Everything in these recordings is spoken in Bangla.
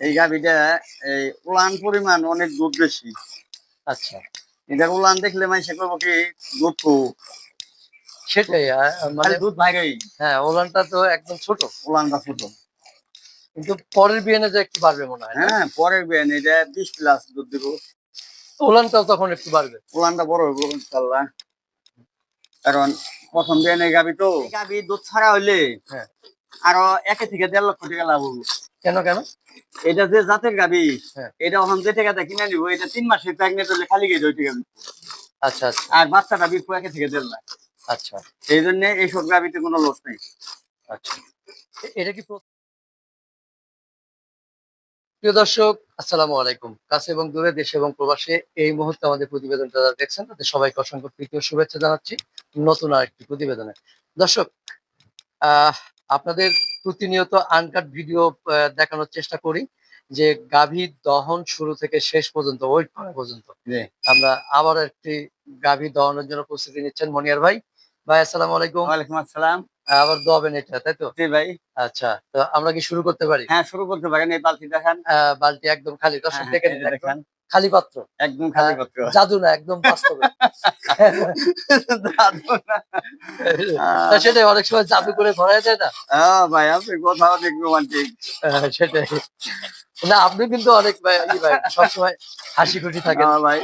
এই গাভিটা এই উলান পরিমাণ অনেক দুধ বেশি। আচ্ছা। এটা উলান দেখলে মানে সে করব কি দুধ তো। সেটাই মানে দুধ ভাগেই হ্যাঁ ওলানটা তো একদম ছোট। উলানটা ছোট। কিন্তু পরের বিয়ানে যে একটু বাড়বে মনে হয় হ্যাঁ পরের বেন এটা বিশ প্লাস দুধ দিব। ওলানটাও তখন একটু বাড়বে। উলানটা বড় হইব ইনশাল্লাহ। কারণ প্রথম বেনে গাবি তো। গাবি দুধ ছাড়া হইলে হ্যাঁ। আরও একে থেকে দেড় লক্ষ টাকা লাভ হব। কেন কেন? এটা যে জাতের গাবি হ্যাঁ। এটা ওখান যে টাকাটা কিনে নিবো এটা তিন মাসে প্রেগনেন্ট হলে খালি গেছে ওই টাকা আচ্ছা আচ্ছা। আর বাচ্চাটা বিক্রি একে থেকে দেড় লাখ। আচ্ছা। এই জন্য এইসব গাবিতে কোনো লস নেই। আচ্ছা। এটা কি প্রিয় দর্শক আসসালামু আলাইকুম। কাছে এবং দূরে দেশে এবং প্রবাসে এই মুহূর্তে আমাদের প্রতিবেদনটা যারা দেখছেন তাদের সবাইকে অসংখ্য প্রীতি শুভেচ্ছা জানাচ্ছি নতুন আরেকটি প্রতিবেদনে। দর্শক আহ আপনাদের প্রতিনিয়ত আনকাট ভিডিও দেখানোর চেষ্টা করি যে গাভী দহন শুরু থেকে শেষ পর্যন্ত ওয়েট করা পর্যন্ত। আমরা আবার একটি গাভী দহনের জন্য প্রস্তুতি নিচ্ছেন মনিয়ার ভাই। ভাই আসসালামু আলাইকুম। ওয়ালাইকুম আসসালাম। আবার দোয়াবেন এটা তাই তো? জি ভাই। আচ্ছা তো আমরা কি শুরু করতে পারি? হ্যাঁ শুরু করতে পারেন এই পালতি দেখান। বালতি একদম খালি দর্শক হ্যাঁ, দেখান। খালি পাত্র একদম খালি হ্যাঁ। করতে জাদু না একদম বাস্তবে। সেটাই অনেক সময় জাদু করে ভরা যায় না? হ্যাঁ ভাই আপনি কথা অনেক রোমান্টিক। সেটাই। না আপনি কিন্তু অনেক ভাই সবসময় হাসি খুশি থাকেন। হ্যাঁ ভাই।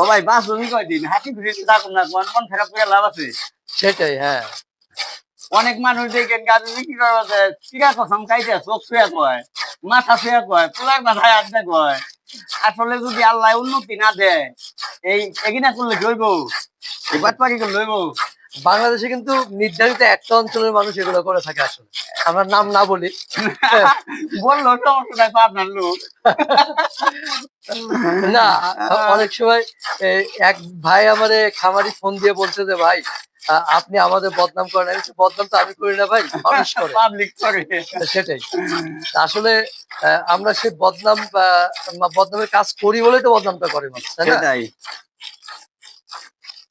ও ভাই তুমি কয়দিন হাঁটি ফিরে থাকুন না মন মন খারাপ করে লাভ আছে। সেটাই হ্যাঁ। অনেক মানুষ দেখেন গাছ বিক্রি করা আছে চিরা কসম খাইছে চোখ শুয়ে কয় মাথা শুয়ে কয় পোলার মাথায় আড্ডা কয়। আসলে যদি আল্লাহ উন্নতি না দেয় এই এগিনা করলে এবার করলে লইব বাংলাদেশে কিন্তু নির্ধারিত একটা অঞ্চলের মানুষ এগুলো করে থাকে আসলে। আমরা নাম না বলি। বলল সমস্যা আপনার লোক। না অনেক সময় এক ভাই আমারে খামারি ফোন দিয়ে বলছে যে ভাই আপনি আমাদের বদনাম করেন। আমি বদনাম তো আমি করি না ভাই মানুষ করে। পাবলিক করে সেটাই। আসলে আমরা সে বদনাম বদনামের কাজ করি বলেই তো বদনামটা করে মানুষ তাই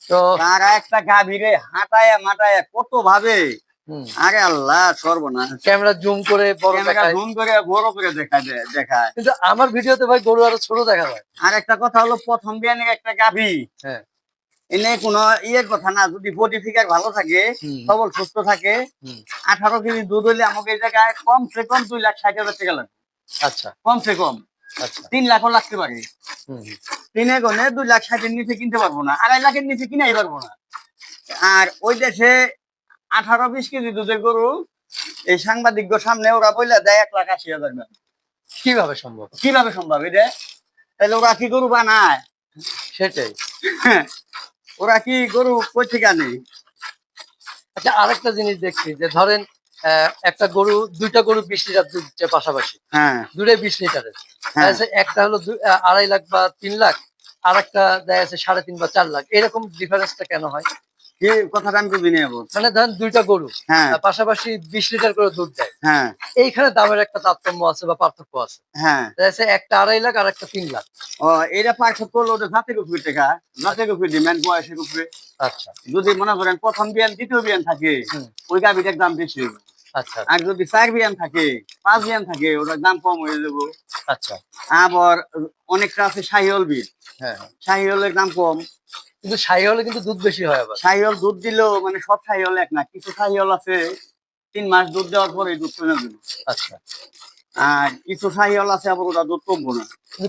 তো তারা একটা গাভীরে হাঁটায় মাটায় কত ভাবে হুম, আরে আল্লাহ সর্বনাশ। ক্যামেরা জুম করে বড় ক্যামেরা দেখায়। জুম করে বড় করে দেখায় দেয়- দেখায়। কিন্তু আমার ভিডিওতে ভাই গরু আরও ছোট দেখা যায়। আর একটা কথা হলো প্রথম বিয়ানে একটা গাভী। হ্যাঁ। এনে কোনো ইয়ের কথা না যদি বডি ফিগার ভালো থাকে সবল সুস্থ থাকে আঠারো কেজি দুধ হলে আমাকে এই জায়গায় কম সে কম দুই লাখ ষাট হাজার টাকা লাগবে আচ্ছা। কম সে কম। আচ্ছা। তিন লাখও লাগতে পারে। তিনে গনে দুই লাখ ষাটের নিচে কিনতে পারব না আড়াই লাখের নিচে কিনাই পারব না। আর ওই দেশে আঠারো বিশ কেজি দুধের গরু এই সাংবাদিকদের সামনে ওরা বইলে দেয় এক লাখ আশি হাজার কীভাবে সম্ভব? কীভাবে সম্ভব এটা? তাহলে ওরা কি গরু বানায়? সেটাই। ওরা কি গরু কই থেকে আনে আচ্ছা আরেকটা জিনিস দেখছি যে ধরেন আহ, একটা গরু দুইটা গরু বিশ লিটার দুধ দিচ্ছে পাশাপাশি। হ্যাঁ। দুটাই বিশ লিটারের। হ্যাঁ। একটা হলো আড়াই লাখ বা তিন লাখ আর একটা দেয় আছে সাড়ে তিন বা চার লাখ। এরকম ডিফারেন্সটা কেন হয়? কি কথাটা আমি বুঝি নেব? ধরেন দুইটা গরু হ্যাঁ। পাশাপাশি বিশ লিটার করে দুধ দেয়। হ্যাঁ। এইখানে দামের একটা তারতম্য আছে বা পার্থক্য আছে। হ্যাঁ। একটা আড়াই লাখ আর একটা তিন লাখ। ও এটা পার্থক্য হলো ওটা জাতের উপরে টেকা জাতের উপরে ডিমান্ড বয়সের উপরে। আচ্ছা। যদি মনে করেন প্রথম বিয়ান দ্বিতীয় বিয়ান থাকে ওই গাভিটার দাম বেশি। আচ্ছা। আর যদি চার বিয়ান থাকে পাঁচ বিয়ান থাকে ওটার দাম কম হয়ে যাব। আচ্ছা। আবার অনেকটা আছে শাহিওল হ্যাঁ হ্যাঁ। শাহিওলের দাম কম। কিন্তু সাই হলে কিন্তু দুধ বেশি হয় আবার। শাহিওল দুধ দিলেও মানে সব শাহিওল এক না কিছু শাহিওল আছে তিন মাস দুধ দেওয়ার পরে দুধ কমে যাবে আচ্ছা। আর কিছু আছে আবার ওটা দুধ কমবো না।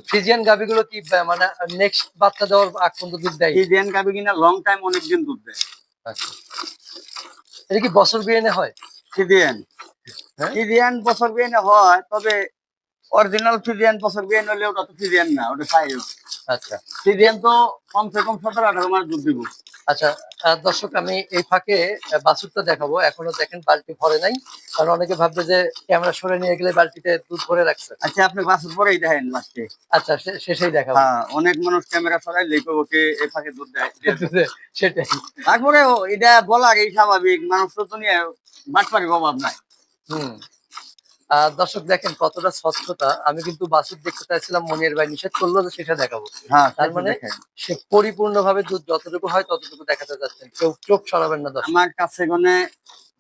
ফ্রিজিয়ান গাভিগুলো কি মানে নেক্সট বাচ্চা দেওয়ার আগ পর্যন্ত দুধ দেয়? বিয়ান গাভি কিনা লং টাইম অনেক দিন দুধ দেয়। আচ্ছা। এটা কি বছর বিয়ে হয়? ফিদিয়ান হ্যাঁ? ফিদিয়ান বছর বিয়ানে হয় তবে অরিজিনাল ফিদিয়ান বছর বিয়ান হলে ওটা তো ফিদিয়ান না ওটা শাহিওল আচ্ছা। ফিদিয়ান তো কমসে কম সতেরো আঠারো মাস দুধ দিব। আচ্ছা দর্শক আমি এই ফাঁকে বাছুরটা দেখাবো। এখনও দেখেন বালতি ভরে নাই কারণ অনেকে ভাববে যে ক্যামেরা সরে নিয়ে গেলে বালতিতে দুধ ভরে রাখছে। আচ্ছা আপনি বাসের পরেই দেখেন লাস্টে আচ্ছা শেষেই দেখাবো। হ্যাঁ অনেক মানুষ ক্যামেরা সরাই লেখো ওকে এ ফাঁকে দুধ দেয়। সেটাই। তারপরে এটা বলার এই স্বাভাবিক মানুষ তো নিয়ে বাটপারির অভাব নাই। হুম। দর্শক দেখেন কতটা স্বচ্ছতা। আমি কিন্তু বাছুর দেখতে চাইছিলাম মনির ভাই নিষেধ করল যে সেটা দেখাবো। হ্যাঁ তার মানে। সে পরিপূর্ণভাবে দুধ যতটুকু হয় ততটুকু দেখাতে যাচ্ছেন কেউ চোখ সরাবেন না দর্শক। আমার কাছে মানে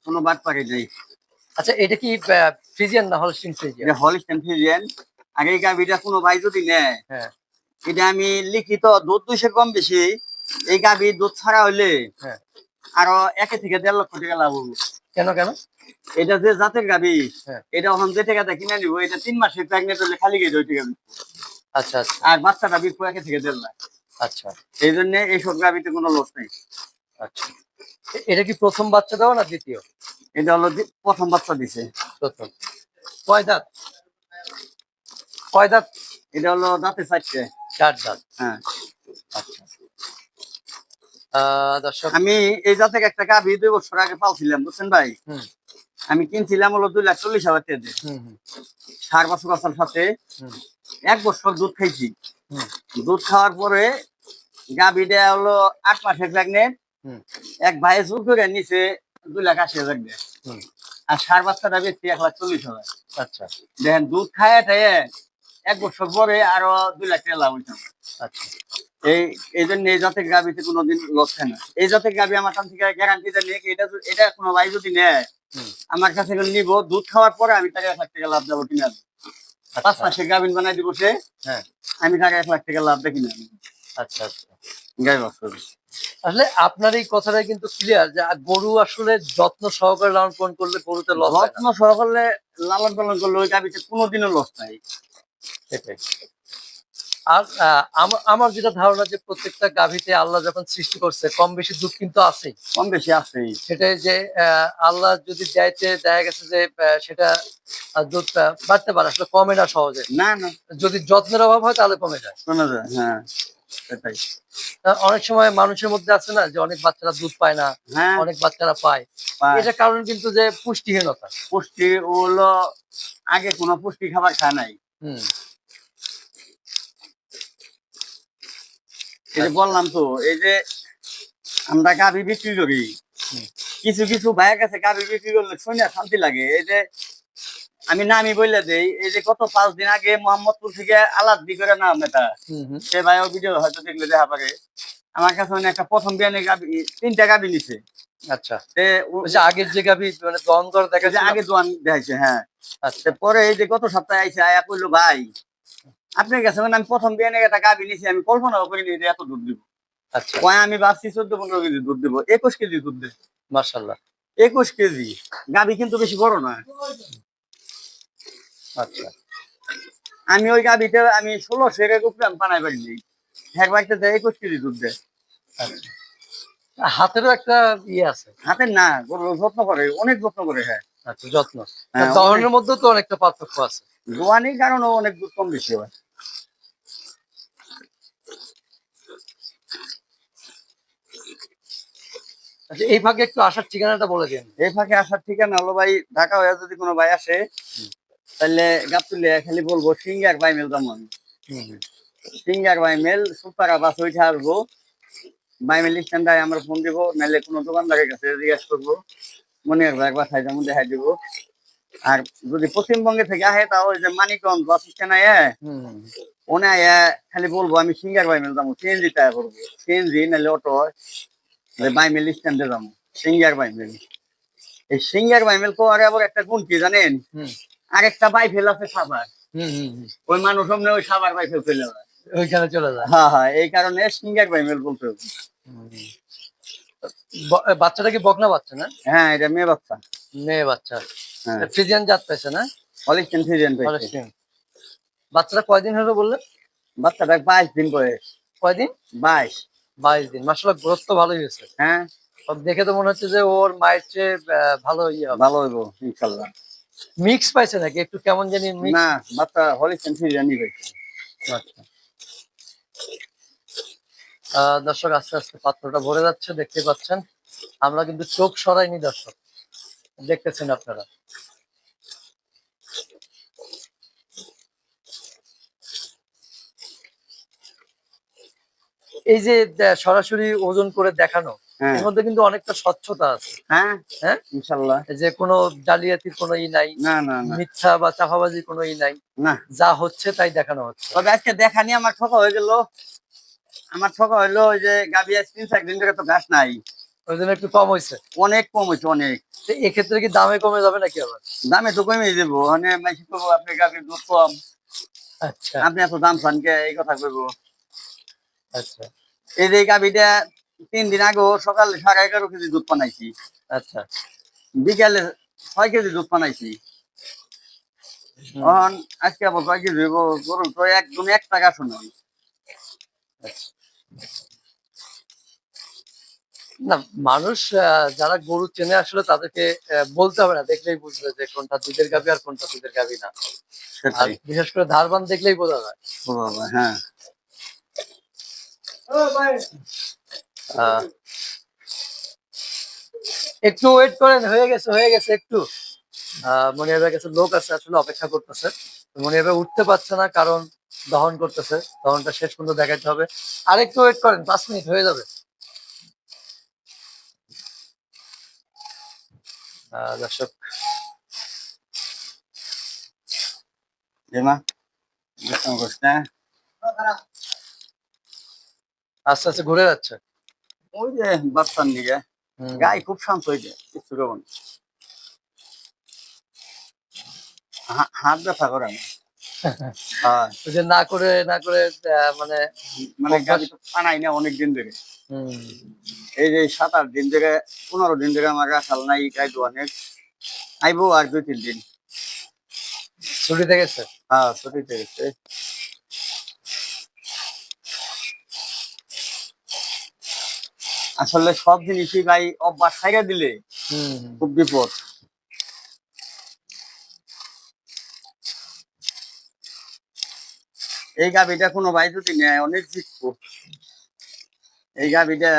কোনো বাটপারি নেই। আচ্ছা এটা কি ফ্রিজিয়ান না হলস্টিন ফ্রিজিয়ান? হলিস্টেন ফিজিয়ান আগে এই গাভিটা কোনো ভাই যদি নেয় হ্যাঁ। এটা আমি লিখিত দুধ দুইশো কম বেশি এই গাভি দুধ ছাড়া হইলে হ্যাঁ। আরও একে থেকে দেড় লক্ষ টাকা লাভ হব কেন কেন? এটা যে জাতের গাভি হ্যাঁ। এটা এখন যে টাকাটা কিনে নিবো এটা তিন মাসের প্রেগনেন্ট হলে খালি গেছে ওই টাকা আচ্ছা আচ্ছা। আর বাচ্চাটা বিকবো একে থেকে দেড় লাখ। আচ্ছা। এই জন্য এইসব গাভিতে কোনো লস নেই। আচ্ছা। এটা কি প্রথম বাচ্চা দেওয়া না দ্বিতীয়? এটা হলো প্রথম বাচ্চা দিছে। প্রথম। কয় দাঁত? কয় দাঁত? এটা হলো দাঁতে চারটে। চার দাঁত। হ্যাঁ। আচ্ছা। দর্শক আমি এই জাতের একটা গাভি দুই বছর আগে পালছিলাম বুঝছেন ভাই? আমি কিনছিলাম হলো দুই লাখ চল্লিশ হাজার টাকা দিয়ে। সার বছর বছর সাথে এক বছর দুধ খাইছি। দুধ খাওয়ার পরে গাভিটা হলো আট মাসের প্রেগনেন্ট এক ভাই জোর করে নিচে দুই লাখ আশি হাজার দিয়ে। আর সার বাচ্চাটা বেশি এক লাখ চল্লিশ হাজার। আচ্ছা। দেখেন দুধ খায় টায় এক বছর পরে আরও দুই লাখ টাকা লাভ হইতাম আচ্ছা। এই এই জন্য এই জাতের গাভিতে কোনোদিন লস হয় না। এই জাতের গাভি আমার কাছ থেকে গ্যারান্টিটা নিয়ে কি এটা এটা কোনো ভাই যদি নেয় আমার কাছে নিব দুধ খাওয়ার পরে আমি তাকে এক লাখ টাকা লাভ দেবো কিনা। পাঁচ আচ্ছা মাসে গাভিন বানাই দিব সে। হ্যাঁ। আমি তাকে এক লাখ টাকা লাভ দেখি না আচ্ছা আচ্ছা। গাই আসলে আপনার এই কথাটা কিন্তু ক্লিয়ার যে গরু আসলে যত্ন সহকারে লালন পালন করলে গরুতে লস যত্ন সহকারে লালন পালন করলে ওই গাভিতে কোনোদিনও লস নাই। সেটাই। আর আমার যেটা ধারণা যে প্রত্যেকটা গাভীতে আল্লাহ যখন সৃষ্টি করছে কম বেশি দুধ কিন্তু আছেই। কম বেশি আছেই। সেটাই যে আল্লাহ যদি চাইতে দেখা গেছে যে সেটা আহ, দুধ আহ, বাড়তে পারে আসলে কমে না সহজে। না না। যদি যত্নের অভাব হয় তাহলে কমে যায়। শোনা যায় হ্যাঁ সেটাই। অনেক সময় মানুষের মধ্যে আছে না যে অনেক বাচ্চারা দুধ পায় না হ্যাঁ। অনেক বাচ্চারা পায়। পায়। এটা কারণ কিন্তু যে পুষ্টিহীনতা। পুষ্টি হলো আগে কোনো পুষ্টি খাবার খায় নাই। এই যে বললাম তো এই যে আমরা গাভি বিক্রি করি কিছু কিছু ভাইয়ের কাছে গাভি বিক্রি করলে শুনে শান্তি লাগে। এই যে আমি নামি বললে দেই এই যে গত পাঁচ দিন আগে মোহাম্মদপুর থেকে আলাদি করে নাম এটা। সে ভাইও ভিডিও হয়তো দেখলে দেখা পারে আমার কাছে মানে একটা প্রথম বিয়ানে গাভি তিনটা গাভি নিছে। আচ্ছা। সে যে আগের যে গাভী মানে দেখা আগে জোয়ান দেখাইছে হ্যাঁ। আচ্ছা। পরে এই যে গত সপ্তাহে আইসে আয়া কইলো ভাই আপনার কাছে মানে আমি প্রথম বিয়ানে একটা গাভি নিছি আমি কল্পনাও করিনি যে এত দুধ দিব। আচ্ছা। কয় আমি ভাবছি চোদ্দ পনেরো কেজি দুধ দেবো একুশ কেজি দুধ দেবে। মার্শাল্লাহ একুশ কেজি। গাভি কিন্তু বেশি বড় নয়। আচ্ছা। আমি ওই গাভিতে আমি ষোলো সেরে উপরে আমি বানাই পারিনি এক বাড়িতে একুশ কেজি দুধ দেয়। আচ্ছা। হাতেরও একটা ইয়ে আছে। হাতের না গরু যত্ন করে অনেক যত্ন করে হ্যাঁ। আচ্ছা যত্ন। হ্যাঁ, দহনের মধ্যে তো অনেকটা পার্থক্য আছে। দোয়ানির কারণে অনেক দুধ কম বেশি হয়। আচ্ছা এই ভাগে একটু আসার ঠিকানাটা বলে দিন। এই ফাঁকে আসার ঠিকানা হলো ভাই ঢাকা হয়ে যদি কোনো ভাই আসে তাহলে গাবতুলে খালি বলব সিঙ্গার ভাই মেল দাম সিঙ্গার ভাই মেল সুপারা বাস উঠে আসব। ভাই মেল স্ট্যান্ডায় আমরা ফোন দিব নাহলে কোনো দোকানদারের কাছে জিজ্ঞাসা করব। মনে রাখব একবার খাই যেমন দেখাই দিব। আর যদি পশ্চিমবঙ্গে থেকে আসে তাও ওই যে মানিকগঞ্জ বাস স্ট্যান্ড আয় ওনে আয়া খালি বলব আমি সিঙ্গার ভাই মেল যাব সিএনজি টাকা করব। সিএনজি নাহলে অটো ভাই মেল স্ট্যান্ডে যাব। সিঙ্গার ভাই মেল এই সিঙ্গার ভাই মেল করে আবার একটা গুণ কি জানেন? হুম। আরেকটা বাই ফেল আছে সাবার। ওই মানুষ অমনি ওই সাবার বাই ফেল। ওইখানে চলে যায়। হ্যাঁ হ্যাঁ এই কারণে সিঙ্গার বাই মেল বলতে হবে। বাচ্চাটা কি বকনা বাচ্চা না? হ্যাঁ এটা মেয়ে বাচ্চা। মেয়ে বাচ্চা। হ্যাঁ। ফ্রিজিয়ান জাত পাইছে না? হলিস্টেন পাইছে। বাচ্চাটা কয়দিন হলো বললে বাচ্চাটা বাইশ দিন বয়স। কয়দিন? বাইশ। বাইশ দিন। মাসাল্লাহ গ্রোথ তো ভালোই হয়েছে। হ্যাঁ। সব দেখে তো মনে হচ্ছে যে ওর মায়ের চেয়ে ভালো ইয়ে ভালো হইব ইনশাল্লাহ মিক্স পাইছে নাকি? একটু কেমন জানি না বাচ্চা হলিস্টেন ফিজিয়ানই পাইছে আচ্ছা। দর্শক আস্তে আস্তে পাত্রটা ভরে যাচ্ছে দেখতে পাচ্ছেন। আমরা কিন্তু চোখ সরাইনি দর্শক। দেখতেছেন আপনারা। এই যে সরাসরি ওজন করে দেখানো হ্যাঁ। এর মধ্যে কিন্তু অনেকটা স্বচ্ছতা আছে। হ্যাঁ? হ্যাঁ? ইনশাল্লাহ। যে কোনো জালিয়াতির কোনো ই নাই না না মিথ্যা বা চাপাবাজির কোনো ই নাই না। যা হচ্ছে তাই দেখানো হচ্ছে। তবে আজকে দেখানি আমার ঠকা হয়ে গেল। আমার ঠকা হইল ওই যে গাবি তো ঘাস নাই। ওই জন্য একটু কম হয়েছে অনেক কম হয়েছে অনেক। এক্ষেত্রে কি দামে কমে যাবে নাকি আবার? দামে তো কমে যাব। মানে করব আপনি দুধ কম। আচ্ছা। আপনি এত দাম চান কে? এই কথা কইবো। আচ্ছা। এই যে গাভীটা তিন দিন আগেও সকালে সাড়ে এগারো কেজি দুধ বানাইছি। আচ্ছা। বিকালে ছয় কেজি দুধ বানাইছি। তখন আজকে আবার কয় কেজি গরু তো একদম এক টাকা শুনাই। না মানুষ যারা গরু চেনে আসলে তাদেরকে বলতে হবে না দেখলেই বুঝবে যে কোনটা দুধের গাবি আর কোনটা দুধের গাবি না। বিশেষ করে ধারবান দেখলেই বোঝা যায় হ্যাঁ। একটু ওয়েট করেন হয়ে গেছে হয়ে গেছে একটু। আহ, মনিয়াবের কাছে লোক আছে আসলে অপেক্ষা করতেছে। মনিয়াবে উঠতে পারছে না কারণ দহন করতেছে। দহনটা শেষ পর্যন্ত দেখাতে হবে। আর একটু ওয়েট করেন পাঁচ মিনিট হয়ে যাবে। দর্শক। না আস্তে আস্তে ঘুরে যাচ্ছে? ওই যে বাচ্চার দিকে। গাই খুব শান্ত হয়ে যায় কিছু কেমন হাত ব্যথা করে না হ্যাঁ। যে না করে না করে মানে মানে না অনেক দিন ধরে। এই যে সাত আট দিন ধরে পনেরো দিন ধরে আমার নাই অনেক আইবো আর দুই তিন দিন। ছুটিতে গেছে? হ্যাঁ ছুটিতে গেছে। আসলে সব জিনিসই ভাই অভ্যাস ছাইড়া দিলে খুব বিপদ। এই গাভিটা কোনো ভাই যদি নেয় অনেক জিতবো এই গাভিটা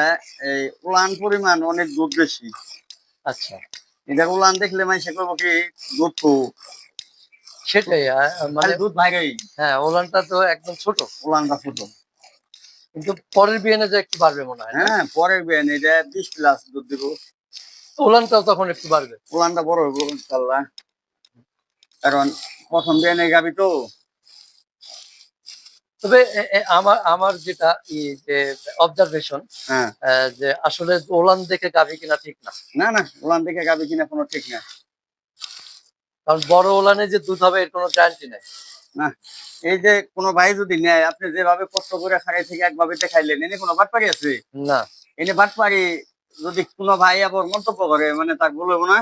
এই উলান পরিমাণ অনেক দুধ বেশি। আচ্ছা। এটা উলান দেখলে মানুষে করব কি দুধ তো। সেটাই মানে দুধ ভাইরাই। হ্যাঁ ওলানটা তো একদম ছোট। উলানটা ছোট। কিন্তু পরের বিয়ানে যে একটু বাড়বে মনে হয় হ্যাঁ পরের বেন এটা বিশ প্লাস দুধ দিব। ওলানটাও তখন একটু বাড়বে। উলানটা বড় হইব ইনশাল্লাহ। কারণ প্রথম বেনে গাবি তো। তবে আমার আমার যেটা যে অবজারভেশন হ্যাঁ। যে আসলে ওলান দেখে গাভী কিনা ঠিক না। না না উলান থেকে গাবি কিনা কোনো ঠিক না। কারণ বড় ওলানে যে দুধ হবে এর কোনো গ্যারান্টি নেই। না এই যে কোনো ভাই যদি নেয় আপনি যেভাবে কষ্ট করে খাড়াই থেকে একভাবে খাইলেন এনে কোনো বাটপাড়ি আছে? না। এনে বাটপাড়ি যদি কোনো ভাই আবার মন্তব্য করে মানে তার ভুল হবে না?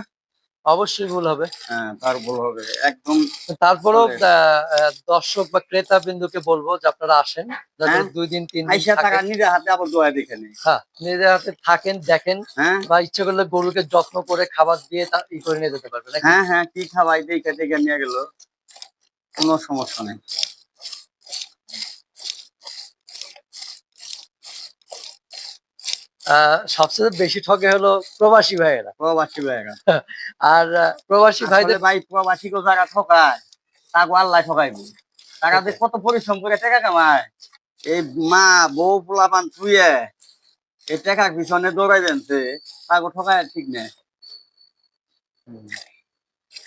অবশ্যই ভুল হবে। হ্যাঁ তার ভুল হবে একদম। তারপরেও দর্শক বা ক্রেতা বিন্দুকে বলব যে আপনারা আসেন। হ্যাঁ। দুই দিন তিন দিন থাকেন। নিজের হাতে আবার দোয়া দেখে নেই হ্যাঁ নিজের হাতে থাকেন দেখেন। হ্যাঁ। বা ইচ্ছে করলে গরুকে যত্ন করে খাবার দিয়ে তা ই করে নিয়ে যেতে পারবেন হ্যাঁ হ্যাঁ কি খাওয়াই দেখে দেখে নিয়ে গেল। কোনো সমস্যা নেই। সবচেয়ে বেশি ঠকে হলো প্রবাসী ভাইয়েরা। প্রবাসী ভাইরা আর প্রবাসী ভাইদের ভাই প্রবাসী যারা ঠকায় তাকে আল্লাহ ঠকাইব। তারা যে কত পরিশ্রম করে টাকা কামায় এই মা বউ পোলাপান থুয়ে এই টাকার পিছনে দৌড়াই দেনছে তাকে ঠকায় ঠিক নেই।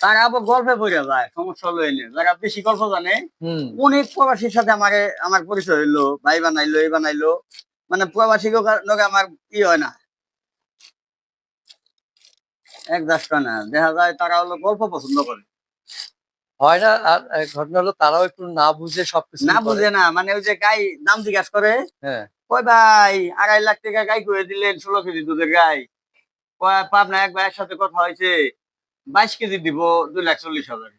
তারা আবার গল্পে পড়ে যায় সমস্যা লই নিয়ে। যারা বেশি গল্প জানে অনেক প্রবাসীর সাথে আমাকে আমার পরিচয় হইল ভাই বানাইলো এই বানাইলো। মানে প্রবাসী আমার ই হয় না। এক দাসটা না দেখা যায় তারা হলো গল্প পছন্দ করে। হয় না আর ঘটনা হলো তারাও একটু না বুঝে সবকিছু না। বুঝে না মানে ওই যে গাই দাম জিজ্ঞাসা করে হ্যাঁ। কই ভাই আড়াই লাখ টাকা গাই করে দিলেন ষোলো কেজি দুধের গাই। কয় পাবনা এক ভাইয়ের সাথে কথা হয়েছে বাইশ কেজি দিব দুই লাখ চল্লিশ হাজার।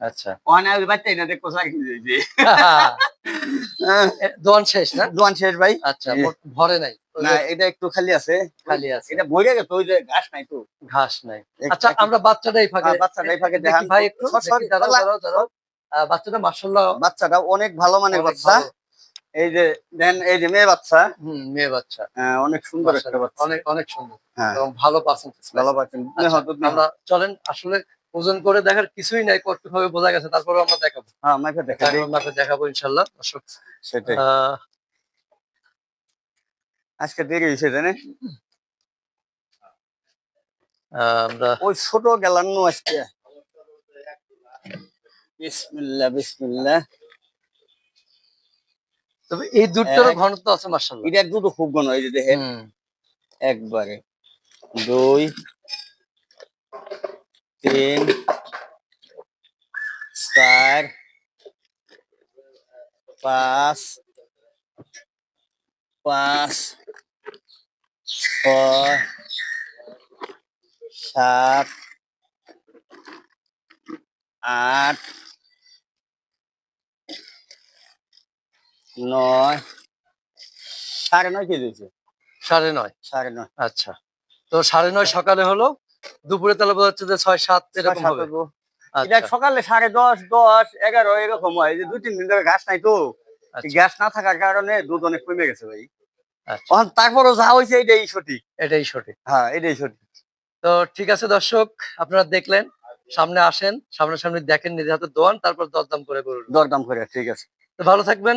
আচ্ছা। ওখানে বাচ্চাই না দেখো দোয়ান শেষ না? দোয়ান শেষ ভাই। আচ্ছা ভরে নাই। না এটা একটু খালি আছে। খালি আছে। এটা ভরে গেছে ওই যে ঘাস নাই তো। ঘাস নাই। আচ্ছা আমরা বাচ্চাটাই ফাঁকে হ্যাঁ, বাচ্চাটাই ফাঁকে দেখান ভাই একটু। দাঁড়াও দাঁড়াও বাচ্চাটা মার্শাল্লাহ বাচ্চাটা অনেক ভালো মানের বাচ্চা। এই যে দেন এই যে মেয়ে বাচ্চা হুম মেয়ে বাচ্চা। আহ, অনেক সুন্দর একটা বাচ্চা। অনেক অনেক সুন্দর। হ্যাঁ। এবং ভালো পার্সেন্টেজ ভালো পাচ্ছেন আমরা চলেন আসলে ওজন করে দেখার কিছুই নাই কতটুকু ভাবে বোঝা গেছে তারপরে আমরা দেখাবো। হ্যাঁ মাইকে দেখা দিই দেখাবো ইনশাল্লাহ দর্শক। সেটাই। আজকে দেরি হয়েছে জানে আমরা ওই ছোট গেলাম নো আজকে। বিসমিল্লাহ বিসমিল্লাহ। তবে এই দুধটারও ঘনত্ব আছে মার্শাল্লাহ এটা দুটো খুব ঘন এই যে দেখেন। একবারে। দুই তিন চার পাঁচ পাঁচ ছয় সাত আট নয় সাড়ে নয় কেজি হয়েছে সাড়ে নয়? সাড়ে নয়। আচ্ছা। তো সাড়ে নয় সকালে হলো দুপুরে তাহলে বোঝা যাচ্ছে যে ছয় সাত এরকম হবে। এটা আচ্ছা। সকালে সাড়ে দশ দশ এগারো এরকম হয়। যে দুই তিন দিন ধরে ঘাস নাই তো। আচ্ছা, গ্যাস না থাকার কারণে দুধ অনেক কমে গেছে ভাই। আচ্ছা। তারপরও যা হয়েছে এটাই সঠিক। এটাই সঠিক। হ্যাঁ এটাই সঠিক। তো ঠিক আছে দর্শক আপনারা দেখলেন সামনে আসেন সামনাসামনি দেখেন নিজের হাতে দোয়ান তারপর দরদাম করে করুন দরদাম করে ঠিক আছে। তো ভালো থাকবেন।